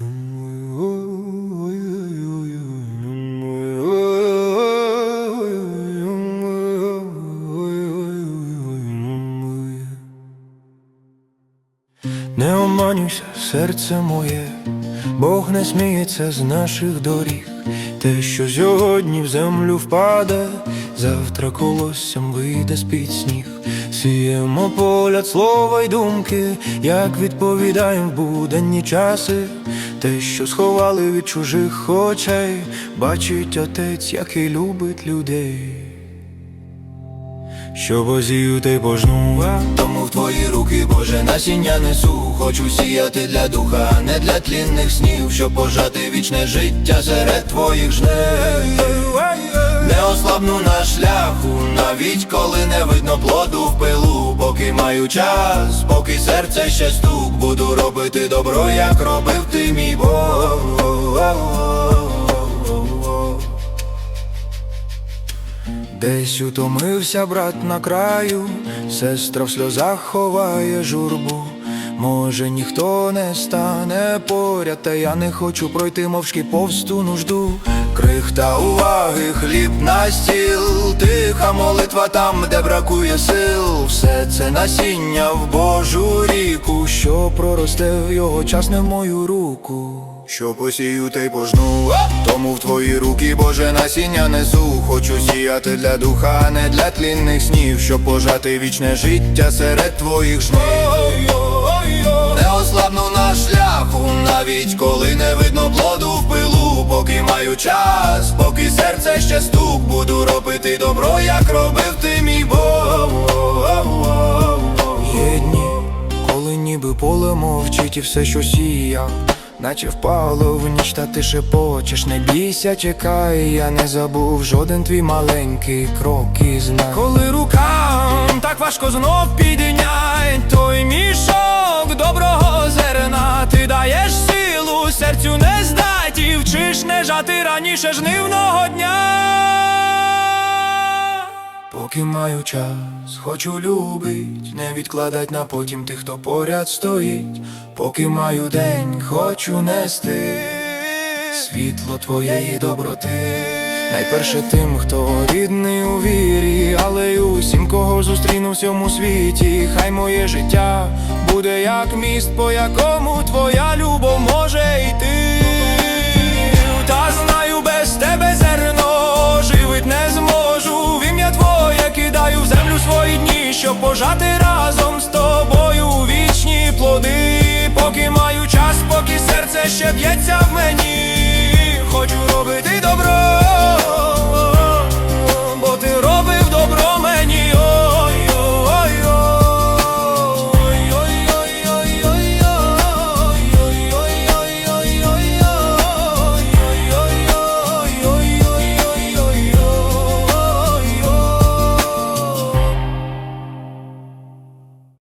Не оманюйся, серце моє, Бог не сміється з наших доріг. Те, що сьогодні в землю впаде, завтра колоссям вийде з-під сніг. Сіємо поляд слова й думки, як відповідаємо в буденні часи. Те, що сховали від чужих очей, бачить отець, який любить людей. Що возію ти пожнува, тому в твої руки, Боже, насіння несу. Хочу сіяти для духа, не для тлінних снів, щоб пожати вічне життя серед твоїх жнив. Не ослабну на шляху, навіть коли не видно плоду в пилу, поки маю час, поки серце ще стук, буду робити добро, як робив ти, мій Бог. Десь утомився брат на краю, сестра в сльозах ховає журбу. Може, ніхто не стане поряд, та я не хочу пройти мовчки повз ту нужду. Крихта уваги, хліб на стіл, тиха молитва там, де бракує сил. Все це насіння в Божу ріку, що проросте в його час не в мою руку. Що посію, те й пожну, тому в твої руки, Боже, насіння несу. Хочу сіяти для духа, а не для тлінних снів, щоб пожати вічне життя серед твоїх жнив. Навіть коли не видно плоду в пилу, поки маю час, поки серце ще стук, буду робити добро, як робив ти мій Бог. Є дні, коли ніби поле мовчить і все, що сіяв Наче впало в ніч, та ти шепочеш, не бійся, чекай, я не забув жоден твій маленький крок і знак Коли рукам так важко знов підняй серцю не здать і вчиш не жати раніше жнивного дня. Поки маю час, хочу любить, не відкладать на потім тих, хто поряд стоїть. Поки маю день, хочу нести світло твоєї доброти. Найперше тим, хто рідний у вірі, але й усім, кого зустріну в цьому світі. Хай моє життя буде як міст, по якому твоя любов може йти. Та знаю, без тебе зерно живить не зможу. В ім'я твоє кидаю в землю свої дні, щоб пожати разом з тобою вічні плоди. Поки маю час, поки серце ще б'ється в мені.